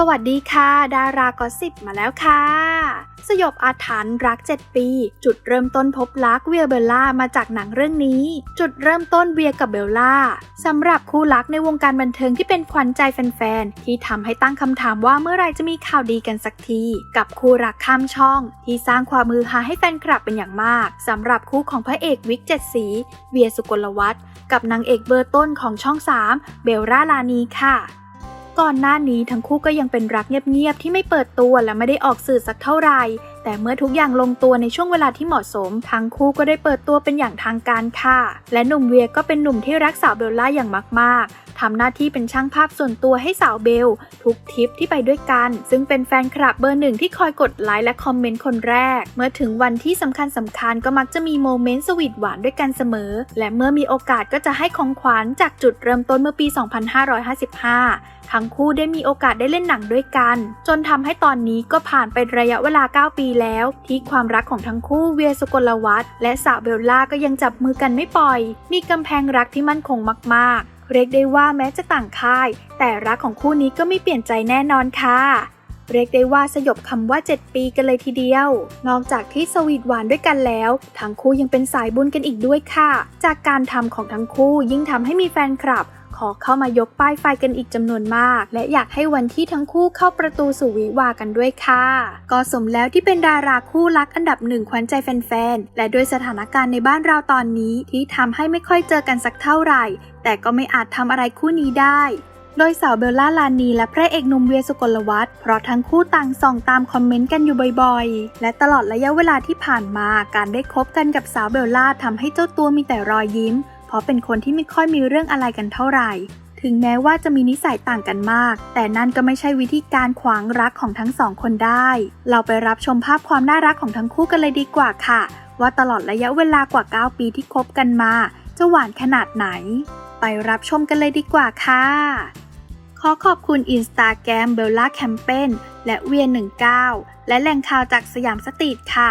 สวัสดีค่ะ ดารากอสิบมาแล้วค่ะ สยบอาถรรพ์รัก 7 ปี จุดเริ่มต้นพบรักเวียเบลล่ามาจากหนังเรื่องนี้ จุดเริ่มต้นเวียกับเบลล่าสำหรับคู่รักในวงการบันเทิงที่เป็นขวัญใจแฟนๆ ที่ทำให้ตั้งคำถามว่าเมื่อไหรจะมีข่าวดีกันสักที กับคู่รักข้ามช่อง ที่สร้างความมือฮาให้แฟนคลับเป็นอย่างมากสำหรับคู่ของพระเอกวิกเจ็ดสีเวียสุกลวัฒน์กับนางเอกเบอร์ต้นของช่อง 3 เบลล่าลานีค่ะ ก่อนหน้านี้ทั้งคู่ก็ยังเป็นรักเงียบๆที่ไม่เปิดตัวและไม่ได้ออกสื่อสักเท่าไหร่ แต่เมื่อทุกอย่างลงตัวในช่วงเวลาที่เหมาะสม ทั้งคู่ก็ได้เปิดตัวเป็นอย่างทางการค่ะ และหนุ่มเวียก็เป็นหนุ่มที่รักสาวเบลล่าอย่างมาก ๆทำหน้าที่เป็นช่างภาพส่วนตัวให้สาวเบล ทุกทริปที่ไปด้วยกัน ซึ่งเป็นแฟนคลับเบอร์หนึ่งที่คอยกดไลค์และคอมเมนต์คนแรก เมื่อถึงวันที่สำคัญสำคัญก็มักจะมีโมเมนต์สวีทหวานด้วยกันเสมอ และเมื่อมีโอกาสก็จะให้ของขวัญจากจุดเริ่มต้นเมื่อปี 2555 ทั้งคู่ได้มีโอกาสได้เล่นหนังด้วยกัน จนทำให้ตอนนี้ก็ผ่านไประยะเวลา 9 ปีแล้ว ที่ความรักของทั้งคู่เวียสุกลวัฒน์และสาวเบลล่าก็ยังจับมือกันไม่ปล่อย มีกำแพงรักที่มั่นคงมากๆ เรียกได้ว่าแม้จะต่างค่าย แต่รักของคู่นี้ก็ไม่เปลี่ยนใจแน่นอนค่ะเรียกได้ว่าสยบคำว่า 7 ปีกันเลยทีเดียว นอกจากที่สวีทหวานด้วยกันแล้ว ทั้งคู่ยังเป็นสายบุญกันอีกด้วยค่ะ จากการทำของทั้งคู่ยิ่งทำให้มีแฟนคลับ ขอเข้ามายกป้ายไฟกันอีกจำนวนมาก และอยากให้วันที่ทั้งคู่เข้าประตูสู่วิวากันด้วยค่ะ ก็สมแล้วที่เป็นดาราคู่รักอันดับหนึ่งขวัญใจแฟนๆ และด้วยสถานการณ์ในบ้านเราตอนนี้ที่ทำให้ไม่ค่อยเจอกันสักเท่าไหร่ แต่ก็ไม่อาจทำอะไรคู่นี้ได้โดยสาวเบลล่าลานีและพระเอกหนุ่มเวียสุกลวัฒน์เพราะทั้งคู่ต่างส่องตามคอมเมนต์กันอยู่บ่อยๆ และตลอดระยะเวลาที่ผ่านมาการได้คบกันกับสาวเบลล่าทำให้เจ้าตัวมีแต่รอยยิ้ม เพราะเป็นคนที่ไม่ค่อยมีเรื่องอะไรกันเท่าไหร่ ถึงแม้ว่าจะมีนิสัยต่างกันมาก แต่นั่นก็ไม่ใช่วิธีการขวางรักของทั้งสองคนได้ เราไปรับชมภาพความน่ารักของทั้งคู่กันเลยดีกว่าค่ะ ว่าตลอดระยะเวลากว่า 9 ปีที่คบกันมา จะหวานขนาดไหน ไปรับชมกันเลยดีกว่าค่ะขอขอบคุณอินสตาแกรมเบลล่าแคมเปญและเวียน19 และแหล่งข่าวจากสยามสตรีทค่ะ